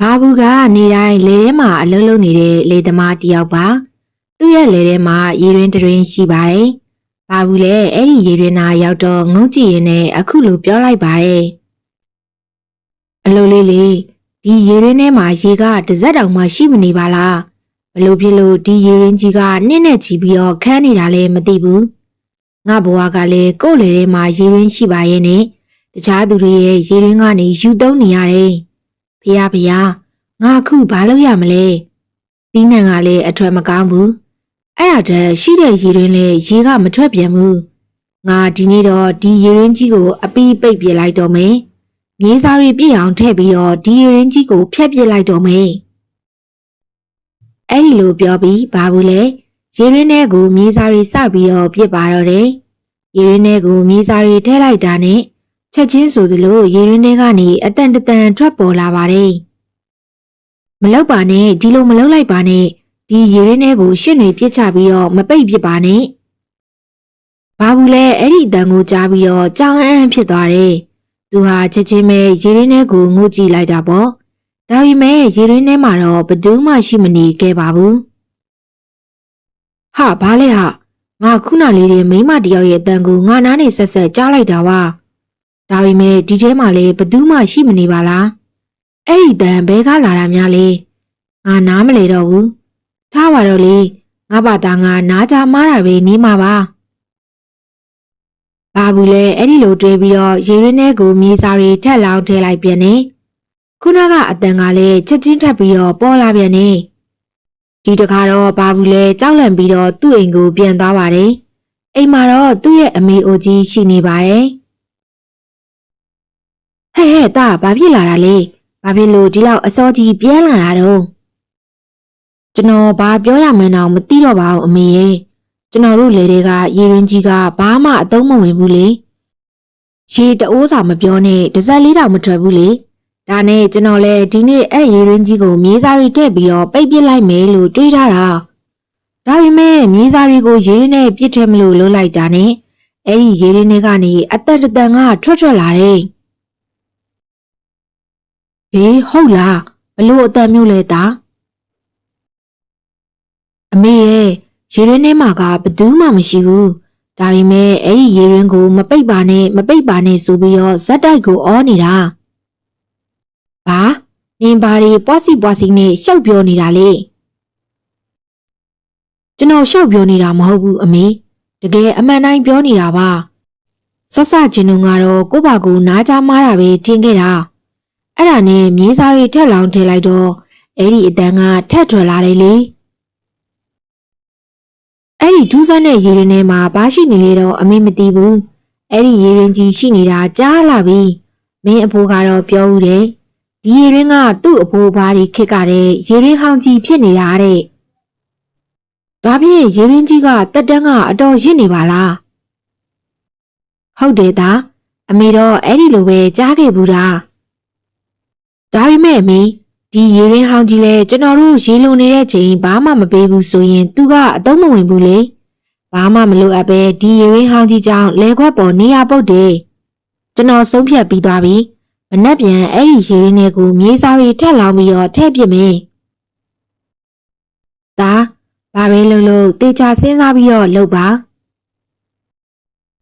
ဘာဘူးကနေတိုင်းလေထဲမှာအလုံးလုံးနေတဲ့လေသမားတစ်ယောက်ပါသူ့ရဲ့လေထဲမှာရေရင်းတရင်ရှိပါတယ်ဘာဘူးလဲအဲ့ဒီရေရင်းနာရောက်တော့ငုံကြည့်ရင်လည်းအခုလိုပြောလိုက်ပါတယ်အလိုလေးလေးဒီရေရင်းထဲမှာရေကတစ်စက်တောင်မှရှိမနေပါလားဘလို့ဖြစ်လို့ဒီရေရင်းကြီးကနစ်နဲ့ချီပြီးတော့ခန်းနေတာလဲမသိဘူးငါဘဝကလည်းကိုယ့်လေထဲမှာရေရင်းရှိပါရဲ့နဲ့တခြားသူတွေရဲ့ရေရင်းကနေယူသုံးနေရတယ် ဖះဖះငါအခုဘာလုပ်ရမလဲတီးနှံကလည်းအထွက်မကောင်းဘူးအဲ့ဒါတည်းရှိတဲ့ရေရင်းလေးရေကမထွက်ပြန်ဘူးငါဒီနေ့တော့ဒီရေရင်းကြီးကိုအပီးပိတ်ပြစ်လိုက်တော့မယ်မြေစာရီပြည့်အောင်ထည့်ပြီးတော့ဒီရေရင်းကြီးကိုဖျက်ပြစ်လိုက်တော့မယ်အဲ့ဒီလိုပြောပြီးဘာဘူးလဲရေရင်းထဲကိုမြေစာရီစပြီးတော့ပြစ်ပါတော့တယ်ရေရင်းထဲကိုမြေစာရီထည့်လိုက်တာနဲ့ ချက်ချင်းဆိုသလိုရေရင်းထဲကနေအတန်တတန်ထွက်ပေါ်လာပါတယ်မလောက်ပါနဲ့ဒီလိုမလောက်လိုက်ပါနဲ့ဒီရေရင်းထဲကိုရှစ်နေပြစ်ချပြီးတော့မပိတ်ပြစ်ပါနဲ့ဘာဘူးလဲအဲ့ဒီအတန်ကိုကြားပြီးတော့ကြောင်အန်းဖြစ်သွားတယ်သူဟာချက်ချင်းပဲရေရင်းထဲကိုငုတ်ကြည့်လိုက်တာပေါ့ဒါပေမဲ့ရေရင်းထဲမှာတော့ဘယ်သူမှရှိမနေခဲ့ပါဘူးဟာဘာလဲဟာငါခုနလေးတဲ့မိန်းမတယောက်ရဲ့အတန်ကိုငါနားနေဆက်ဆက်ကြားလိုက်တာပါ ဒါပေမဲ့ဒီထဲမှာလည်းဘယ်သူမှရှိမနေပါလားအဲ့ဒီတန်ဘဲကလာတာများလေငါနားမလေတော့ဘူးထားပါတော့လေငါဘာသာငါနားကြမားတာပဲနေမှာပါဘာဘူးလဲအဲ့ဒီလိုတွေးပြီးတော့ရေရင်းထဲကိုမြေစာတွေထက်လောင်းထည့်လိုက်ပြန်နေခုနကအတန်ကလည်းချက်ချင်းထပ်ပြီးတော့ပေါ်လာပြန်နေဒီတခါတော့ဘာဘူးလဲကြောက်လန့်ပြီးတော့သူ့အိမ်ကိုပြန်သွားပါတယ်အိမ်မှာတော့သူ့ရဲ့အမေအိုကြီးရှိနေပါတယ် ဟဲ့ဟဲ့တာဘာဖြစ်လာတာလဲဘာဖြစ်လို့ဒီလောက်အစောကြီးပြဲလာတာတော့ကျွန်တော်ဘာပြောရမှန်းတော့မသိတော့ပါဘူးအမေရဲ့ကျွန်တော်တို့လေတွေကရေရင်ကြီးကဘာမှအသုံးမဝင်ဘူးလေရေတအိုးစာမပြောနဲ့တစ်စက်လေးတောင်မထွက်ဘူးလေဒါနဲ့ကျွန်တော်လည်းဒီနေ့အဲ့ရေရင်ကြီးကိုမြေးစားရီထည့်ပြီးတော့ပိတ်ပစ်လိုက်မယ်လို့တွေးထားတာဒါပေမဲ့မြေးစားရီကိုရေရင်နဲ့ပြစ်ထဲမလို့လှုပ်လိုက်တာနဲ့အဲ့ဒီရေရင်တွေကနေအသက်တတန်ကထွက်ထွက်လာတယ် ဟေးဟုတ်လားဘလို့အတန်မျိုးလဲတာအမေရဲ့ရေရင်းထဲမှာကဘယ်သူမှမရှိဘူးဒါပေမဲ့အဲ့ဒီရေရင်းကို မပိတ်ပါနဲ့မပိတ်ပါနဲ့ဆိုပြီးတော့ဇက်တိုက်ကိုအောနေတာဘာနင်ဘာတွေပွားစီပွားစီနဲ့ရှောက်ပြောနေတာလေကျွန်တော်ရှောက်ပြောနေတာမဟုတ်ဘူးအမေတကယ်အမှန်တိုင်းပြောနေတာပါဆက်စချင်းတို့ကတော့ကိုယ့်ဘာကိုနားကြမားတာပဲထင်ခဲ့တာ အဲ့ဒါနဲ့မြေးစားတွေထက်လောင်းထည့်လိုက်တော့အဲ့ဒီအတန်ကထက်ထွက်လာတယ်လေအဲ့ဒီဒူးဆန်းတဲ့ရေရင်ထဲမှာဘာရှိနေလေတော့အမေမသိဘူးအဲ့ဒီရေရင်ကြီးရှိနေတာကြားလာပြီမင်းအဖိုးကတော့ပြောဦးတယ်ဒီရေရင်ကသူ့အဖိုးဘာတွေခစ်ကတဲ့ရေရင်ဟောင်းကြီးဖြစ်နေတာတဲ့ဒါဖြင့်ရေရင်ကြီးကတက်တန်းကအတော်ရင့်နေပါလားဟုတ်တယ်သားအမေတော့အဲ့ဒီလိုပဲကြားခဲ့ဘူးလား ဒါပေမဲ့အမေဒီရေရင်းဟောင်းကြီးလဲကျွန်တော်တို့ရေလုံနေတဲ့ချိန်ဘာမှမပေးဘူးဆိုရင်သူကအသုံးမဝင်ဘူးလေဘာမှမလုပ်အပ်ပဲဒီရေရင်းဟောင်းကြီးကြောင့်လဲခွက်ပေါ်နေရပုတ်တယ်ကျွန်တော်ဆုံးဖြတ်ပြီးသွားပြီမနှက်ပြန်အဲ့ဒီရေရင်းတွေကိုမြေးစားတွေထက်လောင်းပြီးတော့ထည့်ပစ်မယ်ဒါဘာပဲလုပ်လို့တေချာစဉ်းစားပြီးတော့လုပ်ပါ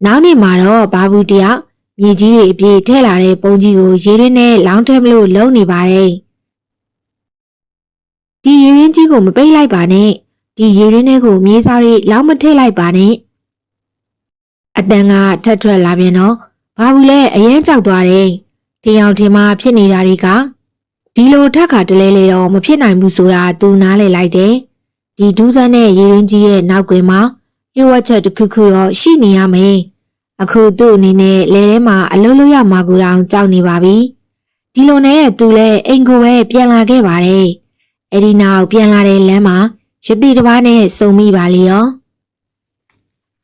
နောက်နေ့မှာတော့ဘာဘူးတယောက် မြေကြီးတွေအပြည့်ထဲလာတဲ့ပုံကြီးကိုရေရင်းနဲ့လောင်းထဲမလို့လုံနေပါတယ်။ဒီရေရင်းကြီးကိုမပိတ်လိုက်ပါနဲ့။ဒီရေရင်းထဲကိုမြေစားတွေလောင်းမထည့်လိုက်ပါနဲ့။အတန်ကထက်ထွက်လာပြန်တော့ဘာဘူးလဲအရင်ကြောက်သွားတယ်။ထင်အောင်ထင်မှဖြစ်နေတာတွေကဒီလိုထက်ခါတလဲလေတော့မဖြစ်နိုင်ဘူးဆိုတာသူနားလည်လိုက်တယ်။ဒီဒူးဆန်းတဲ့ရေရင်းကြီးရဲ့နောက်ကွယ်မှာလျှို့ဝှက်ချက်တစ်ခုခုတော့ရှိနေရမယ်။ အခုသူ့အနေနဲ့လဲထဲမှာအလုံးလို့ရမှာကိုတောင်ကြောက်နေပါပြီဒီလိုနဲ့သူလည်းအိမ်ကိုပဲပြန်လာခဲ့ပါတယ်အဲ့ဒီနောက်ပြန်လာတဲ့လမ်းမှာရတိတစ်ပါးနဲ့စုံမိပါလေရော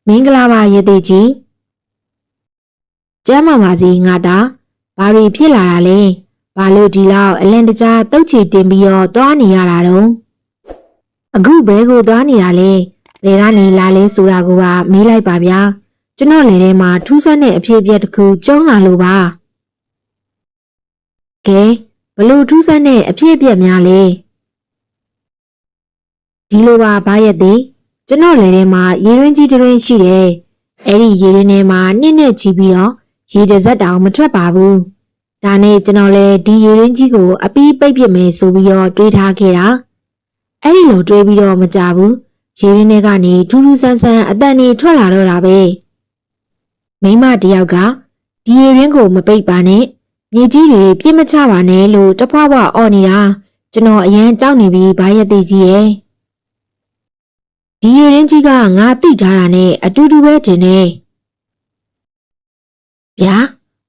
မင်္ဂလာပါရတိကြီးကျမ်းမာပါစေငါသားဘာတွေဖြစ်လာတာလဲဘာလို့ဒီလောက်အလန်တကြားတုတ်ချီတင်ပြီးတော့သွားနေရတာတော့အခုဘဲကိုသွားနေရလဲဘယ်ကနေလာလဲဆိုတာကိုပါမေးလိုက်ပါဗျာ ကျွန်တော်လည်းထဲမှာထူးဆန်းတဲ့အဖြစ်အပျက်တစ်ခုကျုံးလာလို့ပါကဲဘလို့ထူးဆန်းတဲ့အဖြစ်အပျက်များလဲဒီလိုပါဘာရက်သေးကျွန်တော်လည်းထဲမှာရေရင်းကြီးတစ်ရင်းရှိတယ်အဲ့ဒီရေရင်းထဲမှာနှစ်နဲ့ချီပြီးတော့ရေတစ်စက်တောင်မထွက်ပါဘူးဒါနဲ့ကျွန်တော်လည်းဒီရေရင်းကြီးကိုအပီးပိတ်ပစ်မယ်ဆိုပြီးတော့တွေးထားခဲ့တာအဲ့ဒီလိုတွေးပြီးတော့မကြဘူးရေရင်းထဲကနေထူးထူးဆန်းဆန်းအတန်တွေထွက်လာတော့တာပဲ မိမတယောက်ကဒီရေရင်းကိုမပိတ်ပါနဲ့မြေကြီးတွေပြစ်မချပါနဲ့လို့တဖွာဖွာအော်နေတာကျွန်တော်အရင်ကြောက်နေပြီးဘာရက်သေးကြီးရဲ့ဒီရေရင်းကြီးကငါတိထားတာနဲ့အတူတူပဲတင်နေဗျာ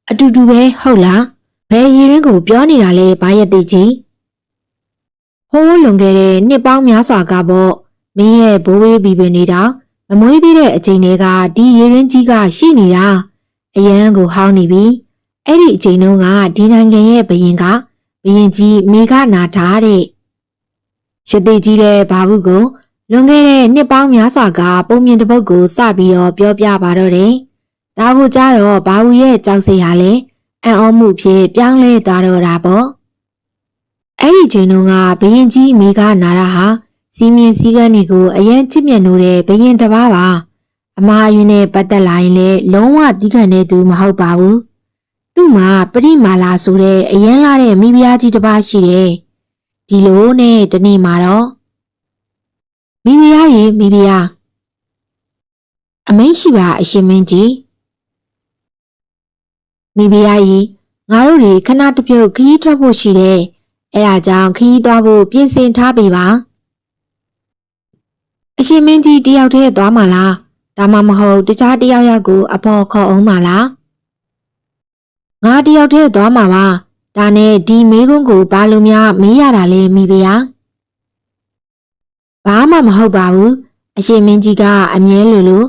အတူတူပဲဟုတ်လားဘယ်ရေရင်းကိုပြောနေတာလဲဘာရက်သေးကြီးဟိုးလွန်ခဲ့တဲ့နှစ်ပေါင်းများစွာကပေါ့မင်းရဲ့ဘိုးဘေးဘီပင်နေတာ မမွေးသေးတဲ့အချိန်တွေကဒီရေရင်းကြီးကရှိနေတာအရန်ကိုဟောင်းနေပြီအဲ့ဒီအချိန်တုန်းကဒီနိုင်ငံရဲ့ဘရင်ကဘရင်ကြီးမိခနာထားတဲ့ရသေးကြီးတဲ့ဘာဘူးကိုလွန်ခဲ့တဲ့နှစ်ပေါင်းများစွာကပုံမြင်တစ်ပုတ်ကိုစပြီးတော့ပြောပြပါတော့တယ်။ဒါကိုကြားတော့ဘာဘူးရဲ့ကြောက်စရာလဲအံ့ဩမှုဖြစ်ပြောင်းလဲသွားတော့တာပေါ့။အဲ့ဒီချိန်တုန်းကဘရင်ကြီးမိခနာတာဟာ စီမင်းစည်းကမ်းတွေကိုအရင်ချစ်မြတ်နိုးတဲ့ဘရင်တစ်ပါးပါ။အမားအယွန်းနဲ့ပတ်သက်လာရင်လည်းလုံးဝတီးခံတဲ့သူမဟုတ်ပါဘူး။သူ့မှာပရိမာလာဆိုတဲ့အရန်လာတဲ့မိဖုရားကြီးတစ်ပါးရှိတယ်။ဒီလိုနဲ့တနေ့မှာတော့မိဖုရားရေမိဖုရားအမိန့်ရှိပါအရှင်မင်းကြီးမိဖုရားရေငါတို့တွေခဏတစ်ပြုတ်ခရီးထွက်ဖို့ရှိတယ်။အဲဒါကြောင့်ခရီးသွားဖို့ပြင်ဆင်ထားပြီပါ။ အရှင်မင်းကြီးတယောက်တည်းသွားမှာလား။ဒါမှမဟုတ်တခြားတယောက်ယောက်ကိုအဖော်ခေါ်အောင်မှာလား။ငါတယောက်တည်းသွားမှာပါ။ဒါနဲ့ဒီမေးခွန်းကိုဘာလို့များမေးရတာလဲမိဖုရား။ဘာမှမဟုတ်ပါဘူး။အရှင်မင်းကြီးကအမြဲလိုလို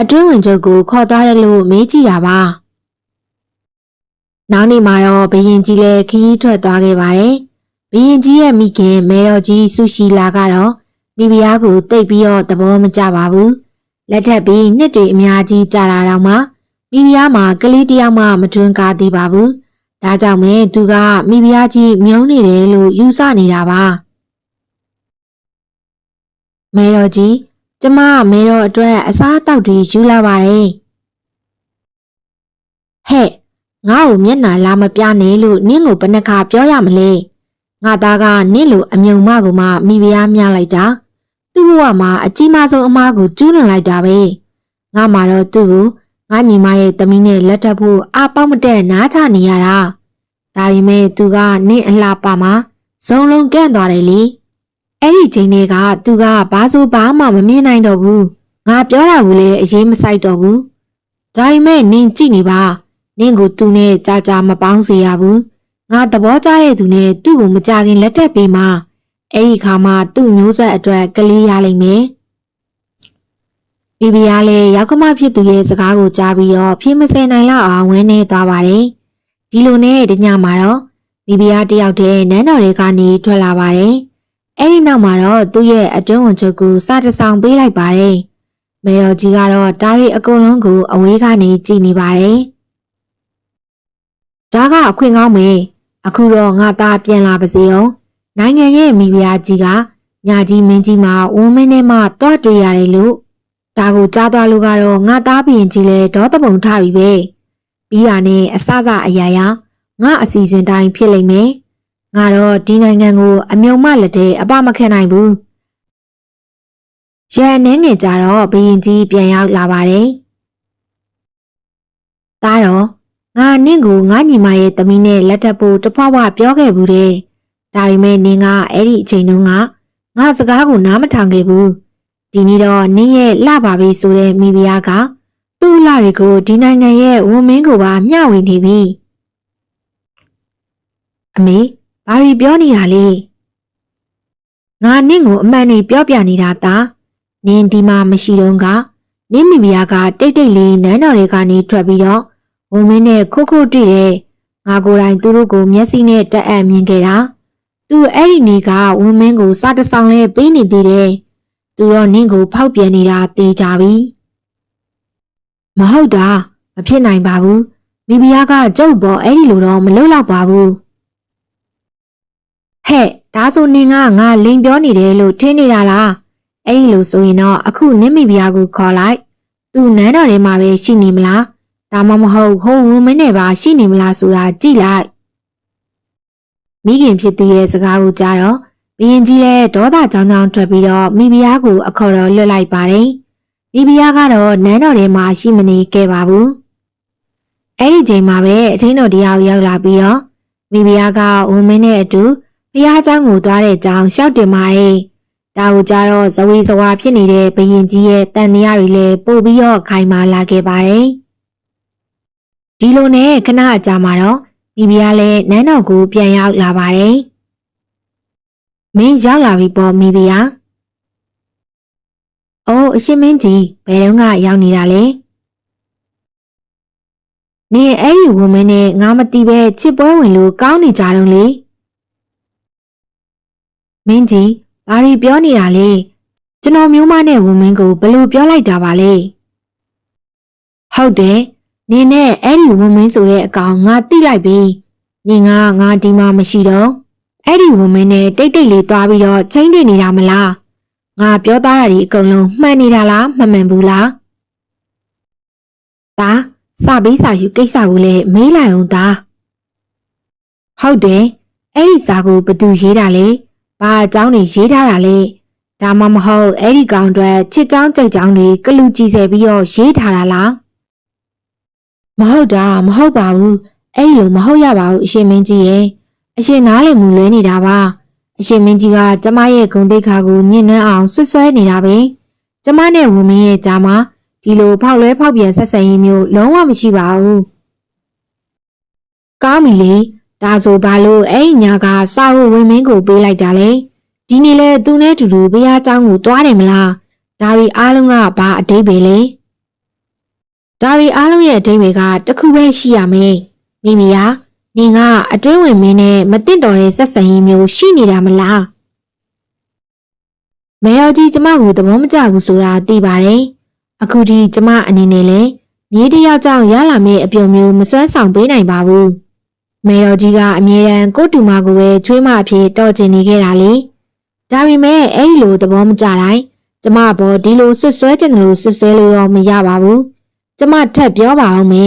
အတွင်းဝင်ချုပ်ကိုခေါ်သွားတယ်လို့မေးကြည့်တာပါ။နောက်နေ့မှာတော့ဘရင်ကြီးလည်းခရီးထွက်သွားခဲ့ပါတယ်။ဘရင်ကြီးရဲ့မိခင်မဲတော်ကြီးဆူရှီလာကတော့ မိဖုရားကိုတိတ်ပြီးတော့သဘောမကျပါဘူး။လက်ထပ်ပြီးနှစ်တွေအများကြီးကြာလာတော့မှမိဖုရားမှာကလေးတယောက်မှမထွန်းကားသေးပါဘူး။ဒါကြောင့်မဲသူကမိဖုရားကြီးမြုံနေတယ်လို့ယူဆနေတာပါ။မဲတော်ကြီးကျမမဲတော်အတွက်အစားအသောက်တွေယူလာပါတယ်။ဟဲ့ငါ့ကိုမျက်နှာလာမပြနဲ့လို့နင့်ကိုဘယ်နှခါပြောရမလဲငါသားကနင့်လိုအမြုံမကိုမှမိဖုရားမြလိုက်တာ သူ့ဘဝမှာအကြီးမားဆုံးအမားကိုကျူးလွန်လိုက်တာပဲငါမှတော့သူ့ကိုငါညီမရဲ့သမီးနဲ့လက်ထပ်ဖို့အပေါက်မတက်နားချနေရတာဒါပေမဲ့သူကနင့်အလှပါမှာဇုံလုံးကန့်သွားတယ်လေအဲ့ဒီချိန်တွေကသူကဘာဆိုဘာမှမမြင်နိုင်တော့ဘူးငါပြောတာကိုလည်းအရေးမဆိုင်တော့ဘူးဒါပေမဲ့နင်ကြည့်နေပါနင့်ကိုသူနဲ့ကြာကြာမပေါင်းစေရဘူးငါသဘောကျတဲ့သူနဲ့သူ့ကိုမကြခင်လက်ထပ်ပေးမှ အဲ့ဒီခါမှသူ့မျိုးဆက်အတွက်ကလေးရလိမ့်မယ်ဘီဘီယာလည်းရောက်ကမဖြစ်သူရဲ့စကားကိုကြားပြီးတော့ဖြေမစင်နိုင်လောက်အောင်ဝင်းနေသွားပါတယ်ဒီလိုနဲ့တညမှာတော့ဘီဘီယာတယောက်တည်းနန်းတော်တွေကနေထွက်လာပါတယ်အဲ့ဒီနောက်မှာတော့သူ့ရဲ့အတွင်းဝင်ချုပ်ကိုစတဆောင်ပေးလိုက်ပါတယ်မေတော်ကြီးကတော့တားရီအကုန်လုံးကိုအဝေးကနေကြည်နေပါတယ်ဒါကအခွင့်ကောင်းမေအခုတော့ငါသားပြန်လာပါစေအောင် နိုင်ငံရဲ့မိဖုရားကြီးကညာကြီးမင်းကြီးမှာဝန်းမင်းထဲမှာတွားတွေ့ရတယ်လို့ဒါကိုကြားသွားလို့ကတော့ငါသားဘရင်ကြီးလဲဒေါသပုံထပြီပဲပြီးတာနဲ့အစစအရာရာငါအစီအစဉ်တိုင်းဖြစ်လိမ့်မယ်ငါတော့ဒီနိုင်ငံကို အမြုံမလက်ထဲအပမခံနိုင်ဘူးရန်နှင်းငယ်ကြတော့ဘရင်ကြီးပြန်ရောက်လာပါတယ်ဒါတော့ငါနင့်ကိုငါညီမရဲ့သမီးနဲ့လက်ထပ်ဖို့တဖွာဖွာပြောခဲ့ဘူးတဲ့ ဒါပေမဲ့နင်ကအဲ့ဒီအချိန်တုန်းကငါစကားကိုနားမထောင်ခဲ့ဘူးဒီနေ့တော့နင့်ရဲ့လှပါပြီဆိုတဲ့မိဖုရားကသူ့လှတွေကိုဒီနိုင်ငံရဲ့ဝန်မင်းကိုပါမျှဝေနေပြီအမေဘာရီပြောနေရလဲငါနင့်ကိုအမှန်တွေပြောပြနေတာသားနင်ဒီမှာမရှိတော့ကနင့်မိဖုရားကတိတ်တိတ်လေးနန်းတော်တွေကနေထွက်ပြီးတော့ဝန်မင်းနဲ့ခုတ်ခုတ်တွေ့တဲ့ငါကိုယ်တိုင်သူတို့ကိုမျက်စိနဲ့တက်အံ့မြင်ခဲ့တာ သူအဲ့ဒီနေ့ကဝန်မင်းကိုစားတဆောင်လဲပေးနေသေးတယ်သူတော့နင့်ကိုဖောက်ပြန်နေတာသိကြပြီမဟုတ်တာမဖြစ်နိုင်ပါဘူးမိဖုရားကကျုပ်ပေါ်အဲ့ဒီလိုတော့မလုပ်တော့ပါဘူးဟဲ့ဒါဆိုနင်ကငါလိန်ပြောနေတယ်လို့ထင်နေတာလားအဲ့ဒီလိုဆိုရင်တော့အခုနင့်မိဖုရားကိုခေါ်လိုက်သူနန်းတော်ထဲမှာပဲရှိနေမလားဒါမှမဟုတ်ဟိုဝင်းမင်းနဲ့ပါရှိနေမလားဆိုတာကြည့်လိုက် မိခင်ဖြစ်သူရဲ့စကားကိုကြားတော့ဘရင်ကြီးလည်းဒေါသကြောင်ကြောင်ထွက်ပြီးတော့မိဖုရားကိုအခေါ်တော်လွတ်လိုက်ပါတယ်မိဖုရားကတော့နန်းတော်ထဲမှာရှိမနေခဲ့ပါဘူးအဲ့ဒီချိန်မှာပဲအထင်းတော်တရားရောက်လာပြီးတော့မိဖုရားကဝင်းမင်းနဲ့အတူဘုရားเจ้าကိုသွားတဲ့အကြောင်းရှောက်တင်ပါတယ်ဒါကိုကြတော့ဇဝေဇဝါဖြစ်နေတဲ့ဘရင်ကြီးရဲ့တန်တရားတွေလည်းပို့ပြီးတော့ခိုင်မာလာခဲ့ပါတယ်ဒီလိုနဲ့ခဏအကြာမှာတော့ မိဖုရားလည်းနန်းတော်ကိုပြန်ရောက်လာပါတယ်မင်းရောက်လာပြီပေါ့မိဖုရား။အိုးအရှင်မင်းကြီးဘယ်တော့ကရောက်နေတာလဲ။နင်အဲ့ဒီဝမင်းနဲ့ငါမတီးပဲချစ်ပွဲဝင်လို့ကောင်းနေကြတော့လေ။မင်းကြီးဘာတွေပြောနေတာလဲ။ကျွန်တော်မျိုးမနဲ့ဝမင်းကိုဘယ်လိုပြောလိုက်တာပါလဲ။ဟုတ်တယ်။ နင်နဲ့အဲ့ဒီဝမင်းဆိုတဲ့အကောင်ငါတိလိုက်ပြီ။နင်ကငါဒီမှာမရှိတော့အဲ့ဒီဝမင်းနဲ့တိတ်တိတ်လေးသွားပြီးတော့ချင်းတွေ့နေတာမလား။ငါပြောသားတာဒီအကုန်လုံးမှန်နေတာလားမမှန်ဘူးလား။ဒါစပေးစာယူကိစ္စကိုလည်းမေးလိုက်အောင်ဒါ။ဟုတ်တယ်။အဲ့ဒီစာကိုဘသူရေးတာလဲ။ဘာအကြောင်းတွေရေးထားတာလဲ။ဒါမှမဟုတ်အဲ့ဒီကောင်အတွက်ချစ်ချောင်းကြိတ်ချောင်းတွေကလူကြည်စေပြီးတော့ရေးထားတာလား။ မဟုတ်တာမဟုတ်ပါဘူးအဲ့လိုမဟုတ်ရပါဘူးအရှင်မင်းကြီးရဲ့အရှင်နားလည်မှုလွဲနေတာပါအရှင်မင်းကြီးကကျမရဲ့ဂုံတိတ်ခါကိုညှဉ်းနှံအောင်ဆွဆွဲနေတာပဲကျမနဲ့ဝင်းမင်းရဲ့ကြားမှာဒီလိုဖောက်လွဲဖောက်ပြန်ဆက်ဆံရေးမျိုးလုံးဝမရှိပါဘူးကောင်းပြီလေဒါဆိုဘာလို့အဲ့ညာကစာဝဝင်းမင်းကိုပေးလိုက်တာလဲဒီနေ့လဲသူနဲ့တူတူဘုရားကျောင်းကိုသွားတယ်မလားဒါရီအားလုံးကဘာအတိတ်ပဲလဲ ဒါရီအားလုံးရဲ့အတိတ်တွေကတစ်ခုပဲရှိရမယ်။မိမိဟာနင်ကအတွင်းဝင်မင်းနဲ့မတင့်တော်တဲ့ဆက်ဆံရေးမျိုးရှိနေတာမလားမဲတော်ကြီးကျမကိုသဘောမကျဘူးဆိုတာသိပါတယ်အခုဒီကျမအနေနဲ့လည်းမြေးတယောက်ကြောင့်ရလာမယ့်အပြုံမျိုးမစွမ်းဆောင်ပေးနိုင်ပါဘူးမဲတော်ကြီးကအမြဲတမ်းကိုတူမကိုပဲချွေးမအဖြစ်တော်ကျင်နေခဲ့တာလေဒါပေမဲ့အဲ့ဒီလိုသဘောမကျတိုင်းကျမဘောဒီလိုဆွတ်ဆွဲကျင်တယ်လို့ဆွတ်ဆွဲလို့တော့မရပါဘူး ကျမထပ်ပြောပါအောင်မေ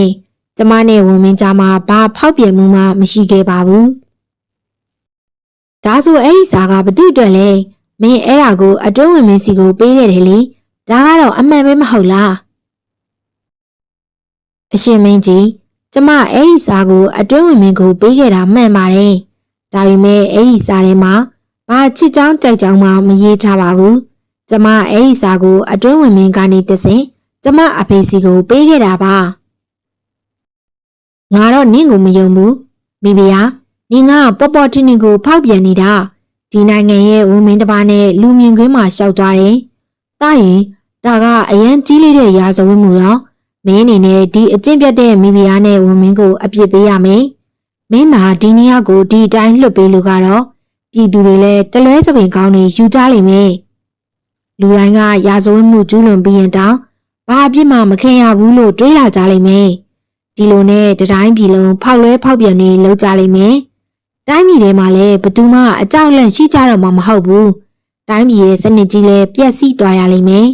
ကျမနဲ့ဝန်မင်းကြားမှာဘာဖောက်ပြန်မှုမှမရှိခဲ့ပါဘူး။ဒါဆိုအဲ့ဒီစာကဘသူ့အတွက်လဲမင်းအဲ့ဒါကိုအတွင်းဝင်မင်းစီကိုပေးခဲ့တယ်လေ။ဒါကတော့အမှန်ပဲမဟုတ်လား။အရှင်မင်းကြီးကျမအဲ့ဒီစာကိုအတွင်းဝင်မင်းကိုပေးခဲ့တာမှန်ပါတယ်။ဒါပေမဲ့အဲ့ဒီစာထဲမှာဘာချစ်ချောင်းကြိုက်ချောင်းမှမရေးထားပါဘူး။ကျမအဲ့ဒီစာကိုအတွင်းဝင်မင်းကနေတဆင် ကျမအဖေစီကိုပေးခဲ့တာပါ။ငါတော့နင့်ကိုမယုံဘူးမိဖုရားနင်ကပေါ်ပေါ်တင်းတင်းကိုဖောက်ပြန်နေတာဒီနိုင်ငံရဲ့ဝန်မင်းတစ်ပါးနဲ့လူမြင်ကွင်းမှာရှောက်သွားတယ်။တာရင်ဒါကအရန်ကြီးလေးတဲ့ရာဇဝတ်မှုတော့မင်းအနေနဲ့ဒီအကျင့်ပြတ်တဲ့မိဖုရားနဲ့ဝန်မင်းကိုအပြစ်ပေးရမယ်။မင်းသာဒီနေရာကိုဒီအတိုင်းလွတ်ပေးလို့ကတော့ပြည်သူတွေလည်းတလွဲစပင်ကောင်းနေယူကြလိမ့်မယ်။လူတိုင်းကရာဇဝတ်မှုကျူးလွန်ပြီးရင်တောင် ဘာအပြစ်မှမခံရဘူးလို့တွေးလာကြလိမ့်မယ်။ဒီလိုနဲ့တတိုင်းပြည်လုံးဖောက်လွဲဖောက်ပြန်နေလောက်ကြလိမ့်မယ်။တိုင်းပြည်ထဲမှာလည်းဘသူမှအကြောက်လန့်ရှိကြတော့မှမဟုတ်ဘူး။တိုင်းပြည်ရဲ့စနစ်ကြီးလည်းပြက်စီးသွားရလိမ့်မယ်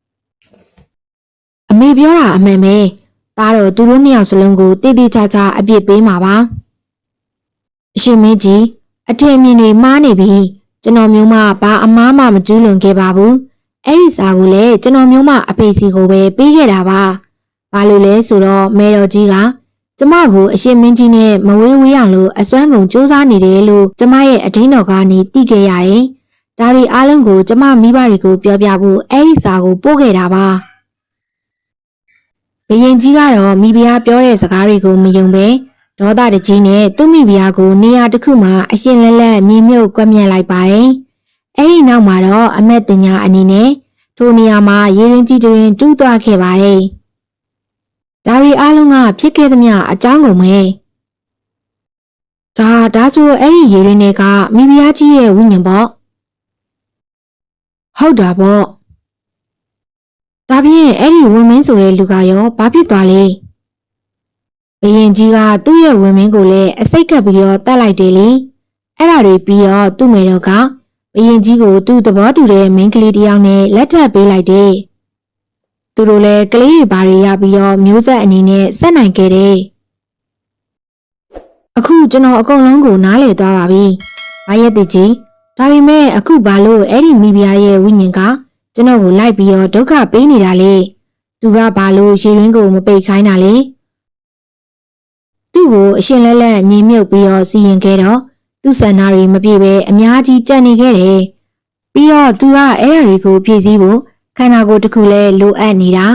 ။အမေပြောတာအမှန်ပဲ။ဒါတော့သူတို့နှစ်ယောက်စလုံးကိုတည်တည်ချာချာအပြစ်ပေးမှာပါ။အရှင်မင်းကြီးအထင်မြင်တွေမှားနေပြီ။ကျွန်တော်မျိုးမဘာအမားမှမကျူးလွန်ခဲ့ပါဘူး။ အဲ့ဒီစာကိုလည်းကျွန်တော်မျိုးမအဖေစီကိုပဲပေးခဲ့တာပါ။ဘာလို့လဲဆိုတော့မဲတော်ကြီးကကျမကိုအရှင်မင်းကြီးနဲ့မဝေးဝေးအောင်လို့အစွမ်းကုန်စူးစမ်းနေတယ်လို့ကျမရဲ့အထင်းတော်ကနေသိခဲ့ရတယ်။ဒါတွေအားလုံးကိုကျမမိဘတွေကိုပြောပြဖို့အဲ့ဒီစာကိုပို့ခဲ့တာပါ။ဘရင်ကြီးကတော့မိဖုရားပြောတဲ့စကားတွေကိုမယုံပဲဒေါသတကြီးနဲ့သူ့မိဖုရားကိုနေရာတစ်ခုမှာအရှင်လက်လက်မြင်မြုပ်ကွက်မြက်လိုက်ပါတယ်။ အဲ့ဒီနောက်မှာတော့အမက်တင်ညာအနေနဲ့ထိုနေရာမှာရေရင်ကြီးတွင်တူးသွားခဲ့ပါတယ်။ဒါရီအားလုံးကဖြစ်ခဲ့သမျှအကြောင်းကုန်ပဲဒါဒါဆိုအဲ့ဒီရေရင်းတွေကမိဖုရားကြီးရဲ့ဝိညာဉ်ပေါ့ဟုတ်တာပေါ့ဒါဖြင့်အဲ့ဒီဝင်မင်းဆိုတဲ့လူကရောဘာဖြစ်သွားလဲဘယင်ကြီးကသူ့ရဲ့ဝင်မင်းကိုလည်းအစိတ်ကပ်ပြီးတော့တတ်လိုက်တယ်လေအဲ့ဒါတွေပြီးတော့သူ့မေတော်က ဘရင်ကြီးကိုသူ့သဘောတူတဲ့မိန်းကလေးတစ်ယောက်နဲ့လက်ထပ်ပေးလိုက်တယ်သူတို့လည်းကလေးတွေဘာတွေရပြီးတော့မျိုးဆက်အနေနဲ့ဆက်နိုင်ခဲ့တယ်အခုကျွန်တော်အကုန်လုံးကိုနားလည်သွားပါပြီဘာရက်တကြီးဒါပေမဲ့အခုဘာလို့အဲ့ဒီမိဖုရားရဲ့ဝိညာဉ်ကကျွန်တော်ကိုလိုက်ပြီးတော့ဒုက္ခပေးနေတာလေသူကဘာလို့ရေရင်းကိုမပိတ်ခိုင်းတာလဲသူ့ကိုအရှင်လက်လက်မြင်မြုပ်ပြီးတော့စီရင်ခဲ့တော့ သူ့ဆန္ဒတွေမပြည့်ပဲအများကြီးကြံ့နေခဲ့တယ်ပြီးတော့သူကအဲ့ဒါတွေကိုဖြည့်ဆည်းဖို့ခန္ဓာကိုယ်တစ်ခုလဲလိုအပ်နေတာ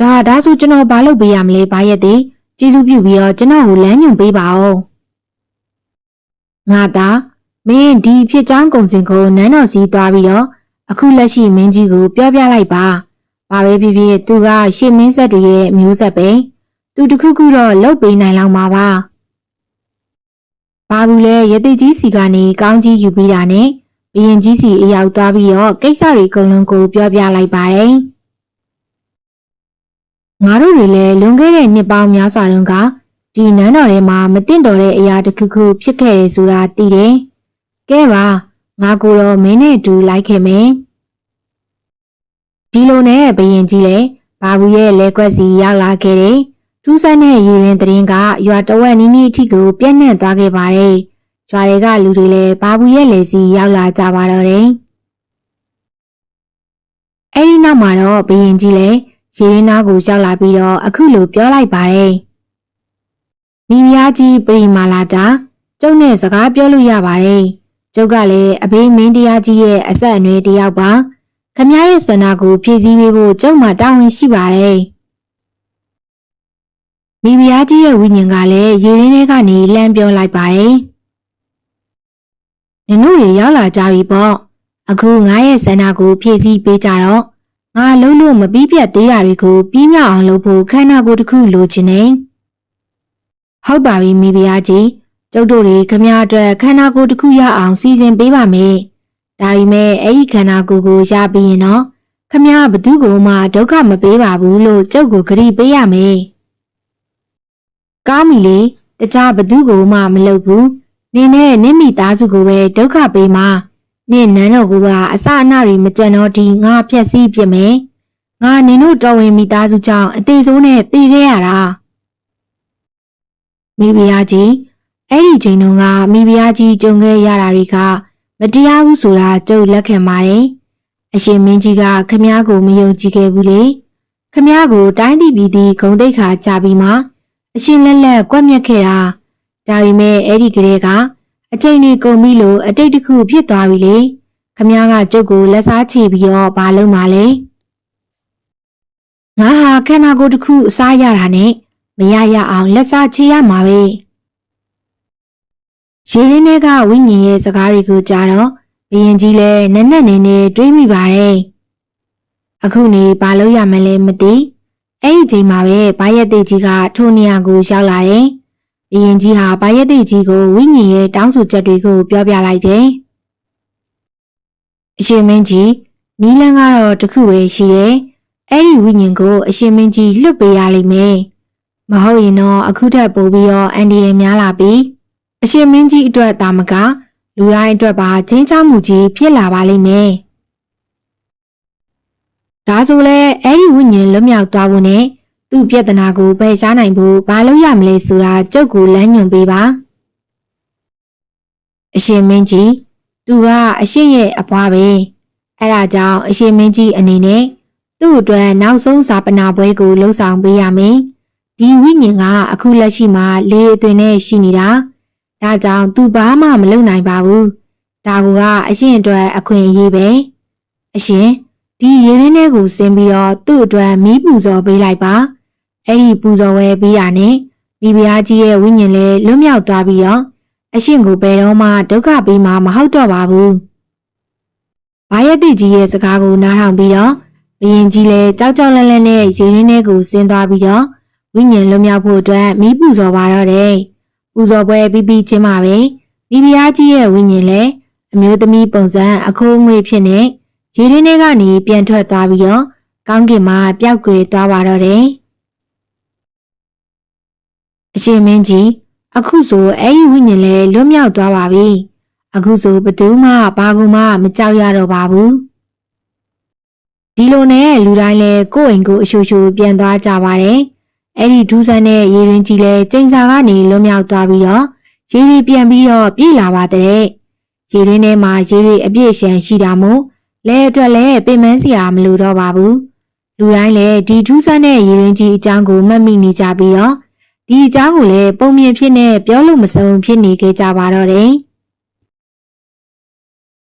ဒါဒါဆိုကျွန်တော်ဘာလုပ်ပေးရမလဲဘာရက်တည်ကျေးဇူးပြုပြီးတော့ကျွန်တော်ကိုလမ်းညွှန်ပေးပါဦးငါသားမင်းဒီဖြစ်ချောင်းကုံစင်ကိုနန်းတော်စီသွားပြီးတော့အခုလက်ရှိမင်းကြီးကိုပြောပြလိုက်ပါ။ဘာပဲဖြစ်ဖြစ်သူကရှေ့မင်းဆက်တွေရဲ့မျိုးဆက်ပဲ။သူတခုခုတော့လုပ်ပေးနိုင်လောက်မှာပါ။ ဘာဘူးလဲရတိကြီးစီကနေကောင်းကြီးယူပြီးတာနဲ့ဘရင်ကြီးစီအရောက်သွားပြီးတော့ကိစ္စတွေအကုန်လုံးကိုပြောပြလိုက်ပါတယ်။ငါတို့တွေလည်းလွန်ခဲ့တဲ့နှစ်ပေါင်းများစွာတုန်းကဒီနန်းတော်ထဲမှာမတင်တော်တဲ့အရာတစ်ခုခုဖြစ်ခဲ့တယ်ဆိုတာသိတယ်။ကဲပါငါကိုတော့မင်းနဲ့အတူလိုက်ခဲ့မယ်။ဒီလိုနဲ့ဘရင်ကြီးလည်းဘာဘူးရဲ့လဲကွက်စီရောက်လာခဲ့တယ်။ ထူးဆန်းတဲ့ရေရင်တရင်ကရွာတဝက်နီးနီးအထိကိုပြန့်နှံ့သွားခဲ့ပါတယ်။ရွာတွေကလူတွေလည်းဘာဘူးရဲ့လေစီရောက်လာကြပါတော့တယ်။အဲဒီနောက်မှာတော့ဘရင်ကြီးလည်းရေရင်းနာကိုရောက်လာပြီးတော့အခုလိုပြောလိုက်ပါတယ်။မိဖုရားကြီးပရိမာလာတာကျုပ်နဲ့စကားပြောလို့ရပါတယ်။ကျုပ်ကလည်းအဘေးမင်းတရားကြီးရဲ့အဆက်အနွယ်တယောက်ပါ။ခမည်းရဲ့ဆန္ဒကိုဖြည့်ဆည်းပေးဖို့ကျုပ်မှတာဝန်ရှိပါတယ်။ မိဖုရားကြီးရဲ့ဝိညာဉ်ကလည်းရေရင်းထဲကနေလှမ်းပြောလိုက်ပါတယ်။နင်တို့တွေရောက်လာကြပြီပေါ့။အခုငါရဲ့ဆန္ဒကိုဖြည့်ဆည်းပေးကြတော့ငါလုံးလို့မပြီးပြတ်သေးတာတွေကိုပြီးမြောက်အောင်လုပ်ဖို့ခန္ဓာကိုယ်တစ်ခုလိုချင်နေ။ဟုတ်ပါပြီမိဖုရားကြီးကျုပ်တို့တွေခမရအတွက်ခန္ဓာကိုယ်တစ်ခုရအောင်စီစဉ်ပေးပါမယ်။ဒါပေမဲ့အဲ့ဒီခန္ဓာကိုယ်ကိုရပြီးရင်တော့ခမရဘသူကိုမှဒုက္ခမပေးပါဘူးလို့ကျုပ်ကိုဂရုပေးရမယ်။ ကောင်းပြီလေတခြားဘသူကိုမှမလုပ်ဘူး။နင်းနဲ့နင့်မိသားစုကိုပဲဒုက္ခပေးမှာ။နင့်နန်းတော်ကကအစအနတွေမကြံတော့ဒီငါဖြက်စီးပြစ်မယ်။ငါနင်တို့တော်ဝင်မိသားစုကြောင့်အသေးစိုးနဲ့တည်ခဲ့ရတာ။မိဖုရားကြီးအဲ့ဒီချိန်တုန်းကမိဖုရားကြီးကြုံခဲ့ရတာတွေကမတရားဘူးဆိုတာကျုပ်လက်ခံပါတယ်။အရှင်မင်းကြီးကခမည်းကိုမယုံကြည်ခဲ့ဘူးလေ။ခမည်းကိုတိုင်းပြည်ပြည်သည်ဂုံတိတ်ခါကြပြီးမှ အရှင်လက်လက်ကွက်မြက်ခဲ့တာ။ဒါပေမဲ့အဲ့ဒီကလေးကအချိန်တွေကုန်ပြီလို့အတိတ်တစ်ခုဖြစ်သွားပြီလေ။ခမည်းကကျုပ်ကိုလက်စားချေပြီးတော့ဘာလုပ်မှလဲ။ငါဟာခန္ဓာကိုယ်တစ်ခုအစားရတာနဲ့မရရအောင်လက်စားချေရမှာပဲ။ရေရင်းထဲကဝိညာဉ်ရဲ့စကားတွေကိုကြားတော့ဘရင်ကြီးလည်းနက်နက်နေနေတွေးမိပါတယ်။အခုနေဘာလို့ရမလဲမသိ။ အဲ့ဒီချိန်မှာပဲဘာရက်သိကြီးကထိုနေရာကိုရောက်လာတယ်။ဘရင်ကြီးဟာဘာရက်သိကြီးကိုဝိညာဉ်ရဲ့တောင်းဆိုချက်တွေကိုပြောပြလိုက်တယ်။အရှင်မင်းကြီးနီးလန်းကတော့တခုပဲရှိတယ်။အဲ့ဒီဝိညာဉ်ကိုအရှင်မင်းကြီးလွတ်ပေးရလိမ့်မယ်။မဟုတ်ရင်တော့အခုထက်ပိုပြီးတော့အန်ဒီရဲ့များလာပြီးအရှင်မင်းကြီးအတွက်တာမကလူတိုင်းအတွက်ပါချင်းချောက်မှုကြီးဖြစ်လာပါလိမ့်မယ်။ ဒါဆိုလဲအဲ့ဒီဝိညာဉ်လွတ်မြောက်သွားဖို့နဲ့သူ့ပြဿနာကိုပယ်ရှားနိုင်ဖို့ဘာလို့ရမလဲဆိုတာကြုတ်ကိုလမ်းညွှန်ပေးပါ။အရှင်မင်းကြီးသူကအရှင်ရဲ့အဖွားပဲ။အဲဒါကြောင့်အရှင်မင်းကြီးအနေနဲ့သူ့အတွက်နောက်ဆုံးစာပနာပွဲကိုလှုပ်ဆောင်ပေးရမယ်။ဒီဝိညာဉ်ကအခုလက်ရှိမှာလေအသွင်နဲ့ရှိနေတာ။ဒါကြောင့်သူဘာမှမလုပ်နိုင်ပါဘူးဒါကအရှင်အတွက်အခွင့်အရေးပဲအရှင် ဒီရေရင်းထဲကိုဆင်းပြီးတော့သူ့အတွက်မီးပူဇော်ပေးလိုက်ပါအဲ့ဒီပူဇော်ဝဲပြီးရနဲ့မိဖုရားကြီးရဲ့ဝိညာဉ်လည်းလွတ်မြောက်သွားပြီးတော့အရှင်ကိုဘယ်တော့မှဒုက္ခပေးမှာမဟုတ်တော့ပါဘူးဘာယတိကြီးရဲ့စကားကိုနားထောင်ပြီးတော့ဘရင်ကြီးလည်းကြောက်ကြောက်လန့်လန့်နဲ့ရေရင်းထဲကိုဆင်းသွားပြီးတော့ဝိညာဉ်လွတ်မြောက်ဖို့အတွက်မီးပူဇော်ပါတော့တယ်ပူဇော်ပွဲပြီးပြီးချင်းမှာပဲမိဖုရားကြီးရဲ့ဝိညာဉ်လည်းအမျိုးသမီးပုံစံအခိုးငွေဖြစ်နေ ရေရင်းထဲကနေပြန်ထွက်သွားပြီးတော့ကောင်းကင်မှာပျောက်ကွယ်သွားပါတော့တယ်အရှင်မင်းကြီးအခုဆိုအဲ့ဒီဝိညာဉ်လည်းလွတ်မြောက်သွားပါပြီအခုဆိုဘယ်သူမှဘာကူမှမကြောက်ရတော့ပါဘူးဒီလိုနဲ့လူတိုင်းလည်းကိုယ့်အိမ်ကိုအရှူရှူပြန်သွားကြပါတယ်အဲ့ဒီဒူးဆန်းတဲ့ရေရင်ကြီးလည်းကျိန်စာကနေလွတ်မြောက်သွားပြီးတော့ရေရီပြန်ပြီးတော့ပြေးလာပါတဲ့ရေရင်းထဲမှာရေရီအပြည့်ရှန်ရှိတာမို့ လဲအတွက်လည်းပင်မစရာမလိုတော့ပါဘူးလူတိုင်းလည်းဒီဒူးဆန်းတဲ့ရေရင်ကြီးအကြောင်းကိုမှတ်မိနေကြပြီးတော့ ဒီအကြောင်းကိုလည်းပုံမြင်ဖြစ်နေပြောလို့မစုံဖြစ်နေခဲ့ကြပါတော့တယ်။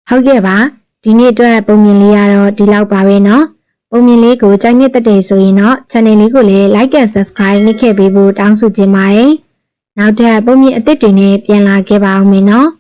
ဟုတ်ကဲ့ပါဒီနေ့အတွက်ပုံမြင်လေးကတော့ဒီလောက်ပါပဲเนาะပုံမြင်လေးကိုကြိုက်နှစ်သက်တယ်ဆိုရင်တော့ channel လေးကိုလည်း like and subscribe နှိပ်ခဲ့ပေးဖို့တောင်းဆိုချင်ပါတယ်။နောက်ထပ်ပုံမြင်အသစ်တွေနဲ့ပြန်လာခဲ့ပါအောင်မယ်เนาะ။